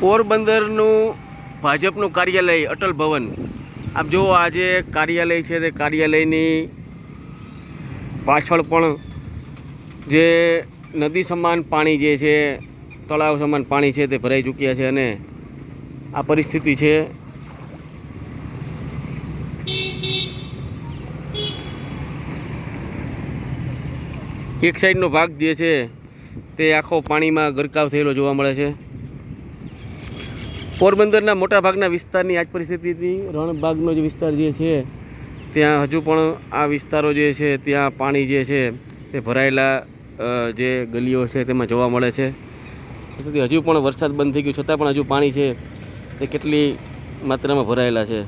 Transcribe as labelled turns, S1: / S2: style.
S1: પોરબંદરનું ભાજપનું કાર્યાલય અટલ ભવન. આપ જુઓ આજે કાર્યાલય છે તે કાર્યાલયની પાછળ પણ જે નદી સમાન પાણી જે છે, તળાવ સમાન પાણી છે તે ભરાઈ ચૂક્યા છે અને આ પરિસ્થિતિ છે. એક સાઈડનો ભાગ જે છે તે આખો પાણીમાં ગરકાવ થયેલો જોવા મળે છે. પોરબંદરના મોટા ભાગના વિસ્તારની આજ પરિસ્થિતિથી રણબાગનો જે વિસ્તાર જે છે, ત્યાં હજુ પણ આ વિસ્તારો જે છે, ત્યાં પાણી જે છે, તે ભરાયેલા જે ગલીઓ છે તેમાં જોવા મળે છે. હજુ પણ વરસાદ બંધ થઈ ગયો, છતાં પણ હજુ પાણી છે, તે કેટલી માત્રામાં ભરાયેલા છે.